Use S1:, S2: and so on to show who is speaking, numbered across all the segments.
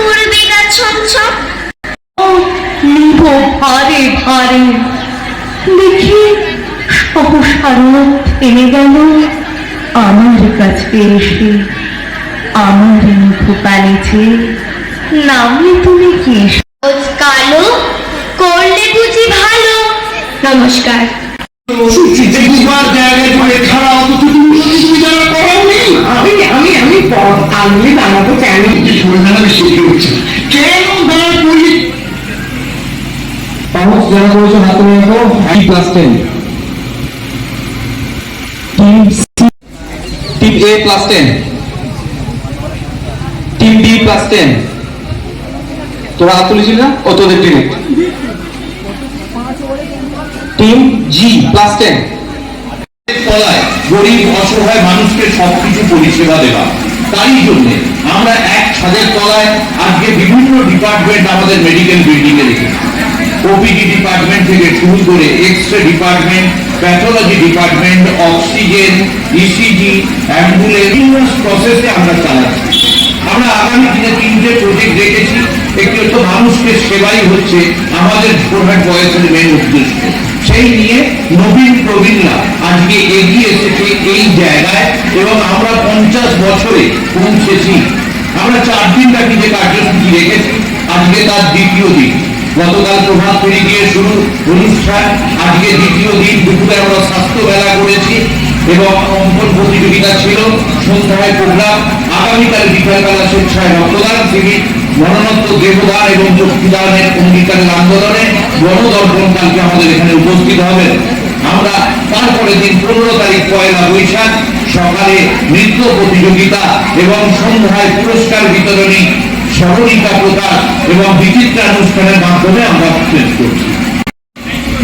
S1: করবে গা ছমছম
S2: নিব ভারে ভারে দেখি সহসারণ থেমে গেল আমার কাছে এসে। আমার মুখ পালিছে নামে তুমি কি?
S1: কালো করলে বুঝি ভালো। নমস্কার।
S3: যে জায়গায়
S4: ক্লাস তোরা হাত না? ও তোদের team team G plus ten
S3: গরিব, অসহায় মানুষকে সবকিছু পরিষেবা দেওয়া। তারই জন্য আমরা এক ছাদের তলায় আজকে বিভিন্ন ডিপার্টমেন্ট আমাদের মেডিকেল বিল্ডিং এ রেখেছি। ওপিডি ডিপার্টমেন্ট থেকে শুরু করে X ray department pathology department oxygen ECG ambulance প্রসেসে আমরা চালাচ্ছি। আমরা আগামী দিনে তিনটে প্রজেক্ট রেখেছি একটি হচ্ছে মানুষকে সেবাই হচ্ছে আমাদের ঝোরহাট বয়সের মেন উদ্দেশ্য। সেই নিয়ে নবীন প্রবীণরা আজকে এগিয়ে এসেছে এই জায়গায় এবং আমরা পঞ্চাশ বছরে পৌঁছেছি। আমরা চার দিন ব্যাপী যে কার্যসূচি রেখেছি, আজকে তার দ্বিতীয় দিন। গতকাল প্রভাত ফেরি দিয়ে শুরু অনুষ্ঠান আজকে দ্বিতীয় দিন দুপুরে আমরা স্বাস্থ্য মেলা করেছি এবং অঙ্কন প্রতিযোগিতা ছিল, সন্ধ্যায় প্রোগ্রাম, আগামীকাল বিকালবেলা স্বেচ্ছায় রক্তদান শিবির মরণোত্ত দেবদান এবং চক্ষুদানের অঙ্গীকারের আন্দোলনে গণদর্পণ কালকে আমাদের এখানে উপস্থিত হবেন আমরা তারপরে দিন পনেরো তারিখ পয়লা বৈশাখ সকালে নৃত্য প্রতিযোগিতা এবং সন্ধ্যায় পুরস্কার বিতরণী স্মরণিকা প্রকাশ এবং বিচিত্রানুষ্ঠানের মাধ্যমে আমরা শেষ করছি।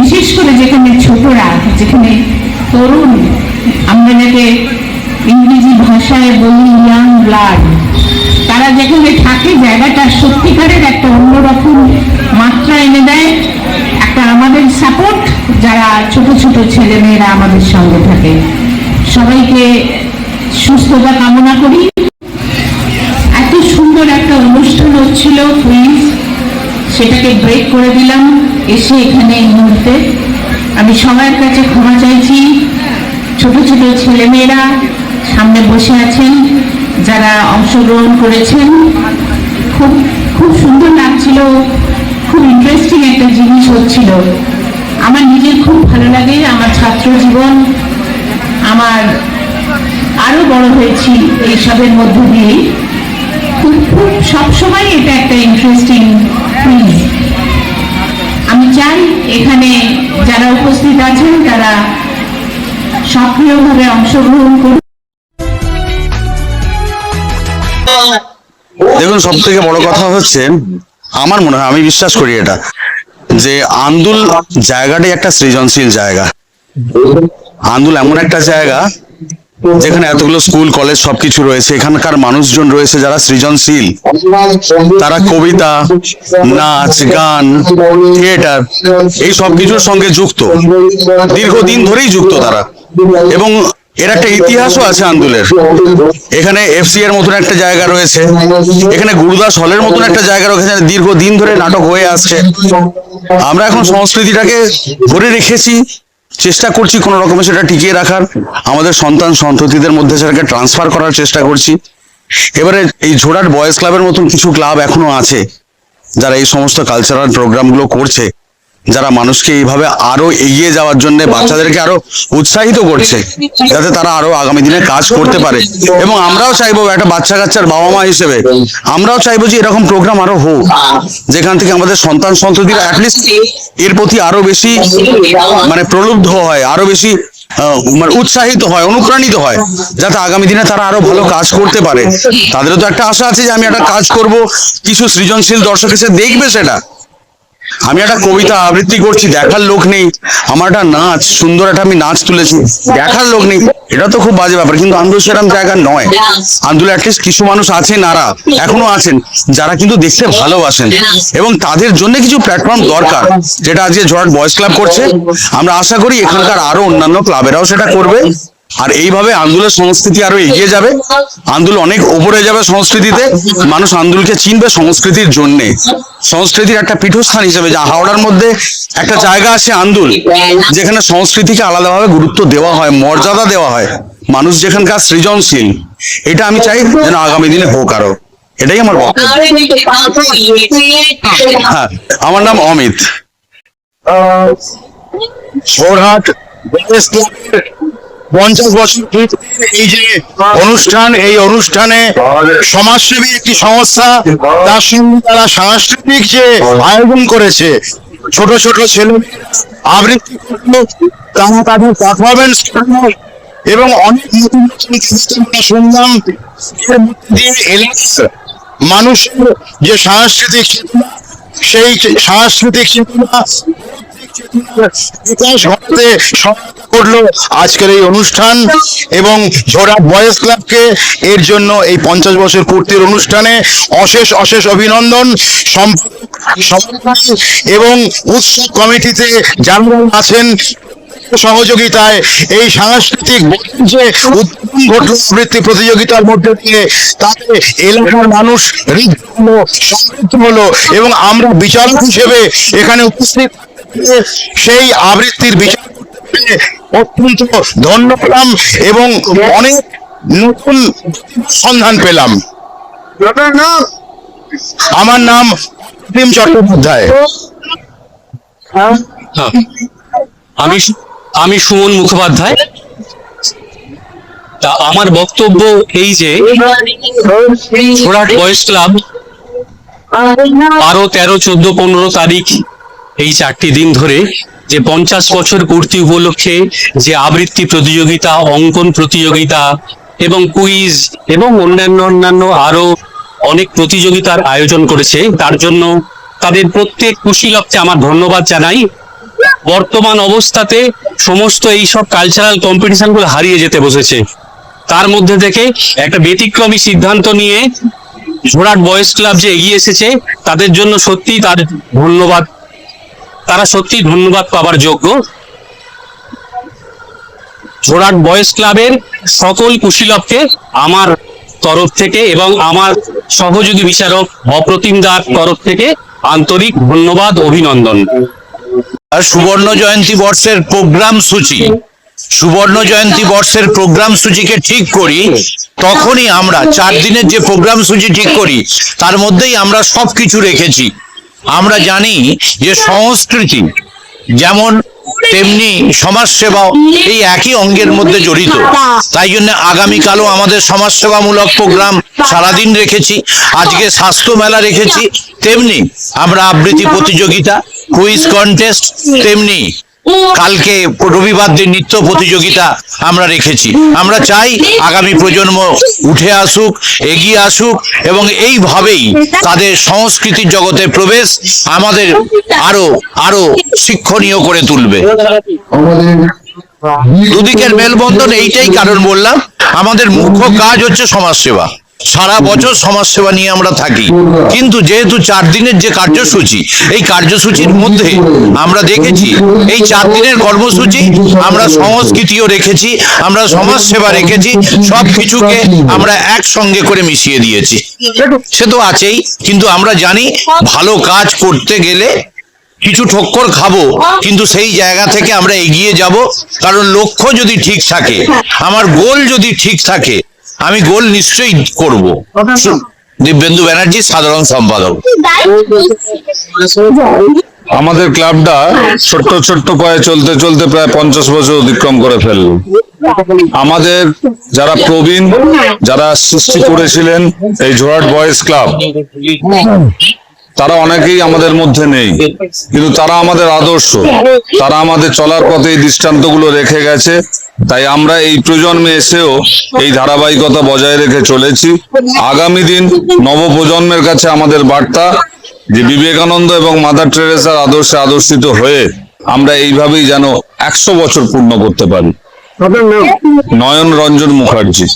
S2: বিশেষ করে যেখানে ছোটরা, যেখানে তরুণ, আমরা যাকে ইংরেজি ভাষায় বলি ইয়াং ব্লাড তারা যেখানে থাকে, জায়গাটা সত্যিকারের একটা অন্যরকম মাত্রা এনে দেয়, একটা আমাদের সাপোর্ট যারা ছোট ছোট ছেলেমেয়েরা আমাদের সঙ্গে থাকে। সবাইকে সুস্থতা কামনা করি। হচ্ছিল সেটাকে ব্রেক করে দিলাম, এসে এখানে এই মুহূর্তে। আমি সবার কাছে ক্ষমা চাইছি। ছোট ছোট ছেলেমেয়েরা সামনে বসে আছেন, যারা অংশগ্রহণ করেছেন। খুব খুব সুন্দর লাগছিল, খুব ইন্টারেস্টিং একটা জিনিস হচ্ছিল। আমার নিজের খুব ভালো লাগে, আমার ছাত্র জীবন, আমার আরও বড় হয়েছি এইসবের মধ্য দিয়ে সবসময় এটা একটা ইন্টারেস্টিং আমি চাই এখানে যারা উপস্থিত আছেন, তারা সক্রিয়ভাবে অংশগ্রহণ করুন।
S5: দেখুন সব থেকে বড় কথা হচ্ছে, আমার মনে হয়, আমি বিশ্বাস করি এটা, যে আন্দুল জায়গাটাই একটা সৃজনশীল জায়গা। আন্দুল এমন একটা জায়গা যেখানে এতগুলো স্কুল, কলেজ সবকিছু রয়েছে, এখানকার মানুষজন রয়েছে যারা সৃজনশীল।
S4: তারা কবিতা, নাচ, গান, থিয়েটার,
S5: এই সবকিছুর সঙ্গে যুক্ত। দীর্ঘদিন ধরেই যুক্ত তারা। এবং এর একটা ইতিহাসও আছে আন্দুলের। এখানে এফসি এর মতন একটা জায়গা রয়েছে। এখানে গুরুদাস হলের মতন একটা জায়গা রয়েছে দীর্ঘদিন ধরে নাটক হয়ে আসছে। আমরা এখন সংস্কৃতিটাকে ধরে রেখেছি চেষ্টা করছি কোনো রকমে সেটা টিকিয়ে রাখার। আমাদের সন্তান সন্ততিদের মধ্যে সেটাকে ট্রান্সফার করার চেষ্টা করছি। এবারে এই ঝোড়ার বয়েস ক্লাবের মতন কিছু ক্লাব এখনও আছে, যারা এই সমস্ত কালচারাল প্রোগ্রামগুলো করছে। যারা মানুষকে এইভাবে আরও এগিয়ে যাওয়ার জন্য বাচ্চাদেরকে আরও উৎসাহিত করছে যাতে তারা আরও আগামী দিনে কাজ করতে পারে। এবং আমরাও চাইব একটা বাচ্চা কাচ্চার বাবা মা হিসেবে আমরাও চাইব যে এরকম প্রোগ্রাম আরও হোক যেখান থেকে আমাদের সন্তান সন্ততিরা অ্যাটলিস্ট এর প্রতি আরও বেশি মানে প্রলুব্ধ হয় আরও বেশি মানে উৎসাহিত হয় অনুপ্রাণিত হয় যাতে আগামী দিনে তারা আরও ভালো কাজ করতে পারে। তাদেরও তো একটা আশা আছে যে আমি একটা কাজ করব কিছু সৃজনশীল দর্শক এসে দেখবে সেটা। আমি একটা কবিতা আবৃত্তি করছি, দেখার লোক নেই। আমার একটা নাচ, সুন্দর একটা আমি নাচ তুলেছি। দেখার লোক নেই। এটা তো খুব বাজে ব্যাপার, কিন্তু আন্দোলন সেরকম জায়গা নয়। আন্দোলন অ্যাটলিস্ট কিছু মানুষ আছেন আরা এখনও আছেন, যারা কিন্তু দেখতে ভালোবাসেন। এবং তাদের জন্য কিছু প্ল্যাটফর্ম দরকার, যেটা আজকে ঝড় বয়েস ক্লাব করছে। আমরা আশা করি এখানকার আরও অন্যান্য ক্লাবেরাও সেটা করবে। আর এইভাবে আন্দুলের সংস্কৃতি আরও এগিয়ে যাবে। আন্দুল অনেক ওপরে যাবে সংস্কৃতিতে। মানুষ আন্দুলকে চিনবে সংস্কৃতির জন্যে। সংস্কৃতির একটা পীঠস্থান হিসেবে, যা হাওড়ার মধ্যে একটা জায়গা আছে আন্দুল, যেখানে সংস্কৃতিকে আলাদাভাবে গুরুত্ব দেওয়া হয়, মর্যাদা দেওয়া হয়। মানুষ যেখানকার সৃজনশীল, এটা আমি চাই যেন আগামী দিনে হোক আরও। এটাই আমার হ্যাঁ আমার নাম অমিত।
S3: সোরহাট পঞ্চাশ বছর এই যে অনুষ্ঠান, এই অনুষ্ঠানে সমাজসেবী একটি সংস্থা, তার সঙ্গে তারা সাংস্কৃতিক যে আয়োজন করেছে, ছোট ছোট ছেলে আবৃত্তি তারা তাদের পারফরমেন্স এবং অনেক নতুন শুনলাম। মানুষের যে সাংস্কৃতিক সেই সাংস্কৃতিক চেতনা বিকাশ করল আজকের এই অনুষ্ঠান এবং ঝোড়া বয়েজ ক্লাবকে এর জন্য এই পঞ্চাশ বছর পূর্তির অনুষ্ঠানে অশেষ অশেষ অভিনন্দন এবং উৎসব কমিটিতে যারা আছেন সহযোগিতায় এই সাংস্কৃতিক যে উদ্বোধন ঘটল আবৃত্তি প্রতিযোগিতার মধ্যে দিয়ে। তাতে এলাকার মানুষ সমৃদ্ধ হলো এবং আমরা বিচারক হিসেবে এখানে উপস্থিত সেই আবৃত্তির বিচার অত্যন্ত ধন্য পেলাম এবং অনেক নতুন সন্ধান পেলাম। আমার নাম প্রেম চট্টোপাধ্যায়।
S6: আমি আমি সুমন মুখোপাধ্যায়। তা আমার বক্তব্য এই যে বয়েস ক্লাব বারো তেরো চোদ্দ পনেরো তারিখ এই চারটি দিন ধরে যে পঞ্চাশ বছর পূর্তি উপলক্ষে যে আবৃত্তি প্রতিযোগিতা, অঙ্কন প্রতিযোগিতা এবং কুইজ এবং অন্যান্য অন্যান্য আরও অনেক প্রতিযোগিতার আয়োজন করেছে, তার জন্য তাদের প্রত্যেক কুশীলককে আমার ধন্যবাদ জানাই। বর্তমান অবস্থাতে সমস্ত এই সব কালচারাল কম্পিটিশনগুলো হারিয়ে যেতে বসেছে। তার মধ্যে থেকে একটা ব্যতিক্রমী সিদ্ধান্ত নিয়ে ঝোড়াট বয়েজ ক্লাব যে এগিয়ে এসেছে, তাদের জন্য সত্যি তার ধন্যবাদ। তারা সত্যি ধন্যবাদ পাবার যোগ্য। ঝোড়াট বয়েজ ক্লাবের সকল কুশীলককে আমার তরফ থেকে এবং আমার সহযোগী বিচারক অপ্রতিম দার তরফ থেকে আন্তরিক ধন্যবাদ, অভিনন্দন।
S3: আর সুবর্ণ জয়ন্তী বর্ষের প্রোগ্রাম সূচি। সুবর্ণ জয়ন্তী বর্ষের প্রোগ্রাম সূচিকে ঠিক করি, তখনই আমরা চার দিনের যে প্রোগ্রাম সূচি ঠিক করি, তার মধ্যেই আমরা সবকিছু রেখেছি। আমরা জানি যে সংস্কৃতি যেমন তেমনি সমাজসেবা এই একই অঙ্গের মধ্যে জড়িত। তাই জন্য আগামীকালও আমাদের সমাজসেবামূলক প্রোগ্রাম সারাদিন রেখেছি, আজকে স্বাস্থ্য মেলা রেখেছি, তেমনি আমরা আবৃত্তি প্রতিযোগিতা কুইজ কন্টেস্ট তেমনি কালকে রবিবার দিন নৃত্য প্রতিযোগিতা আমরা রেখেছি, আমরা চাই আগামী প্রজন্ম উঠে আসুক, এগিয়ে আসুক এবং এইভাবেই তাদের সংস্কৃতির জগতে প্রবেশ আমাদের আরও আরও শিক্ষণীয় করে তুলবে। দুদিকের মেলবন্ধন এইটাই কারণ বললাম, আমাদের মুখ্য কাজ হচ্ছে সমাজসেবা। সারা বছর সমাজসেবা নিয়ে আমরা থাকি। কিন্তু যেহেতু চার দিনের যে কার্যসূচি, এই কার্যসূচির মধ্যে আমরা দেখেছি, এই চার দিনের কর্মসূচি আমরা সংস্কৃতিও রেখেছি, আমরা সমাজসেবা রেখেছি সব কিছুকে আমরা একসঙ্গে করে মিশিয়ে দিয়েছি। সে তো আছেই, কিন্তু আমরা জানি ভালো কাজ করতে গেলে কিছু ঠক্কর খাব, কিন্তু সেই জায়গা থেকে আমরা এগিয়ে যাব, কারণ লক্ষ্য যদি ঠিক থাকে, আমার গোল যদি ঠিক থাকে আমি গোল নিশ্চয়ই করব। দিব্যেন্দু ব্যানার্জি সাধারণ সম্পাদক।
S7: আমাদের ক্লাবটা ছোট্ট ছোট্ট পায়ে চলতে চলতে প্রায় পঞ্চাশ বছর অতিক্রম করে ফেলল। আমাদের যারা প্রবীণ যারা সৃষ্টি করেছিলেন এই জোরাট বয়েজ ক্লাব তারা অনেকেই আমাদের মধ্যে নেই। কিন্তু তারা আমাদের আদর্শ। তারা আমাদের চলার পথে এই দৃষ্টান্তগুলো রেখে গেছে। তাই আমরা এই প্রজন্মে এসেও এই ধারাবাহিকতা বজায় রেখে চলেছি। আগামী দিন নবপ্রজন্মের কাছে আমাদের বার্তা যে বিবেকানন্দ এবং মাদার টেরেসার আদর্শে আদর্শিত হয়ে আমরা এইভাবেই যেন একশো বছর পূর্ণ করতে পারি। নয়ন রঞ্জন মুখার্জি।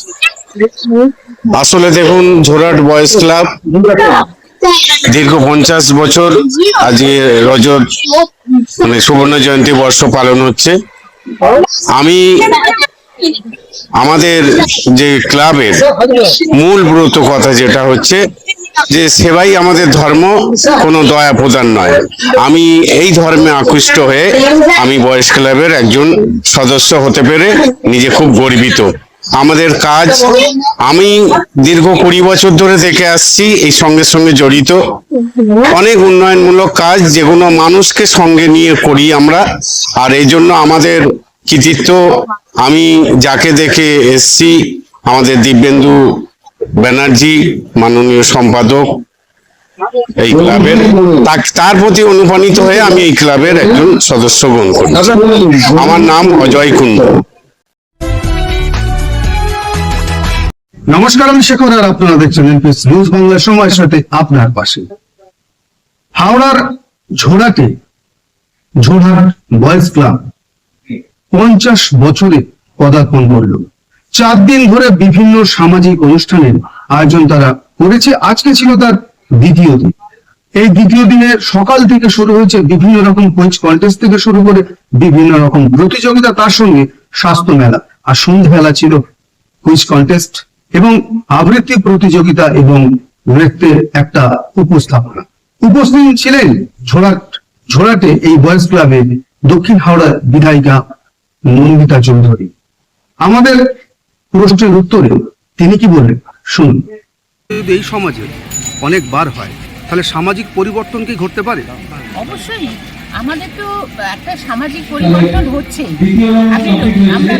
S8: আসলে দেখুন ঝোরাট বয়েস ক্লাব দীর্ঘ পঞ্চাশ বছর আজকে রজত মানে সুবর্ণ জয়ন্তী বর্ষ পালন হচ্ছে। আমি আমাদের যে ক্লাবের মূল ব্রত কথা যেটা হচ্ছে, যে সেবাই আমাদের ধর্ম, কোনো দয়া প্রদান নয়। আমি এই ধর্মে আকৃষ্ট হয়ে আমি বয়স ক্লাবের একজন সদস্য হতে পেরে নিজে খুব গর্বিত। আমাদের কাজ, আমি দীর্ঘ কুড়ি বছর ধরে দেখে আসছি, এই সঙ্গে সঙ্গে জড়িত। অনেক উন্নয়নমূলক কাজ, যেগুলো মানুষকে সঙ্গে নিয়ে করি আমরা। আর এই জন্য আমাদের কৃতিত্ব, আমি যাকে দেখে এসছি, আমাদের দিব্যেন্দু ব্যানার্জি, মাননীয় সম্পাদক এই ক্লাবের। তার প্রতি অনুপ্রাণিত হয়ে আমি এই ক্লাবের একজন সদস্য গ্রহণ করি আমার নাম অজয় কুন্ডু
S9: নমস্কার, আমি শেখর আর আপনারা দেখছেন এনপিএস নিউজ বাংলা সময়ের সাথে আপনার পাশে। হাওড়ার ঝোড়াতে ঝোড়াট বয়েজ ক্লাব, পঞ্চাশ বছরে পদার্পণ করল। চার দিন ধরে বিভিন্ন সামাজিক অনুষ্ঠানের আয়োজন তারা করেছে। আজকে ছিল তার দ্বিতীয় দিন। এই দ্বিতীয় দিনে সকাল থেকে শুরু হয়েছে বিভিন্ন রকম কুইজ কন্টেস্ট থেকে শুরু করে বিভিন্ন রকম প্রতিযোগিতা, তার সঙ্গে স্বাস্থ্য মেলা। আর সন্ধ্যেবেলা ছিল কুইজ কন্টেস্ট এবং আবৃত্তি প্রতিযোগিতা এবং নৃত্যের একটা উপস্থাপনা। উপস্থিত ছিলেন ঝোড়াট ঝোড়াটে এই বয়েজ ক্লাবে দক্ষিণ হাওড়ার বিধায়িকা নন্দিতা চৌধুরী। আমাদের প্রশ্নের উত্তরে তিনি কি বললেন শুনুন।
S10: যদি এই সমাজে অনেক বার হয় তাহলে সামাজিক পরিবর্তন কি ঘটতে পারে?
S2: অবশ্যই। আমাদের তো একটা সামাজিক পরিবর্তন হচ্ছে। আমরা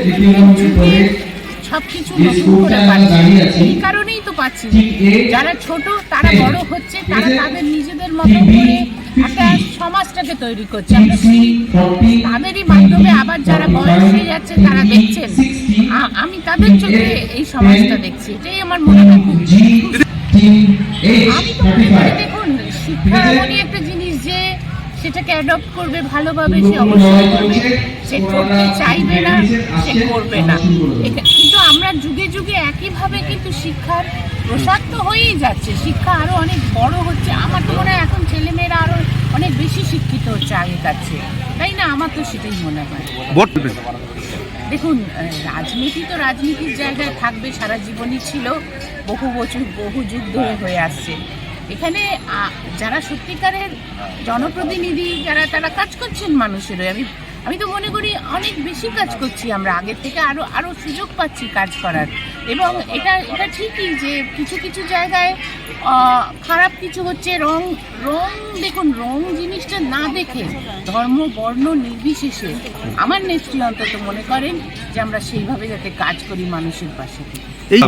S2: সব কিছু নতুন করে পাচ্ছি। এই কারণেই তো পাচ্ছি। যারা ছোট তারা বড় হচ্ছে তারা তাদের নিজেদের মতো করে একটা সমাজটাকে তৈরি করছে। আমরা সেই তাদেরই মাধ্যমে আবার যারা বয়স হয়ে যাচ্ছে তারা দেখছেন। আমি তাদের চোখে এই সমাজটা দেখছি। এটাই আমার মনে হয় খুব আমি তো দেখুন শিক্ষা এমনই একটা জিনিস যে সেটাকে অ্যাডপ্ট করবে ভালোভাবে সে অবশ্যই করবে। সে করতে চাইবে না সে করবে না এটা- কিন্তু আমরা যুগে একইভাবে কিন্তু শিক্ষার প্রসার তো হয়েই যাচ্ছে। শিক্ষা আরও অনেক বড় হচ্ছে। আমার তো মনে হয় এখন ছেলেমেয়েরা আরও অনেক বেশি শিক্ষিত হচ্ছে আগেকার চেয়ে তাই না? আমার তো সেটাই মনে হয়। দেখুন রাজনীতি তো রাজনীতির জায়গায় থাকবে সারা জীবনই ছিল। বহু বছর বহু যুগ ধরে হয়ে আসছে। এখানে যারা সত্যিকারের জনপ্রতিনিধি যারা তারা কাজ করছেন মানুষের আমি আমি তো মনে করি অনেক বেশি কাজ করছি আমরা। আগের থেকে আরও আরও সুযোগ পাচ্ছি কাজ করার। এবং এটা এটা ঠিকই যে কিছু কিছু জায়গায় খারাপ কিছু হচ্ছে রং রং দেখুন রং জিনিসটা না দেখে ধর্ম বর্ণ নির্বিশেষে আমার নেত্রী অন্তত মনে করেন যে আমরা সেইভাবে যাতে কাজ করি মানুষের পাশে।
S10: এই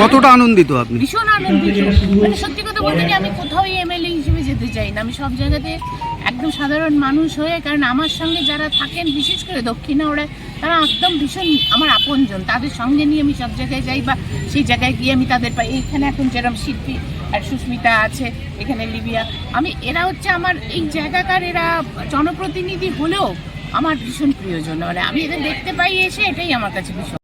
S10: কতটা আনন্দিত আপনি?
S2: ভীষণ আনন্দিত। মানে সত্যি কথা বলতে কি আমি কোথাও এমএলএ হিসেবে যেতে চাই না। আমি সব জায়গাতে একদম সাধারণ মানুষ হয়ে কারণ আমার সঙ্গে যারা থাকেন বিশেষ করে দক্ষিণ হাওড়ায় তারা একদম ভীষণ আমার আপনজন। তাদের সঙ্গে নিয়ে আমি সব জায়গায় যাই বা সেই জায়গায় গিয়ে আমি তাদের পাই। এইখানে এখন যেরকম শিল্পী আর সুস্মিতা আছে, এখানে লিবিয়া। আমি, এরা হচ্ছে আমার, এই জায়গাকার এরা জনপ্রতিনিধি হলেও আমার ভীষণ প্রিয়জন। মানে আমি এদের দেখতে পাই এসে, এটাই আমার কাছে ভীষণ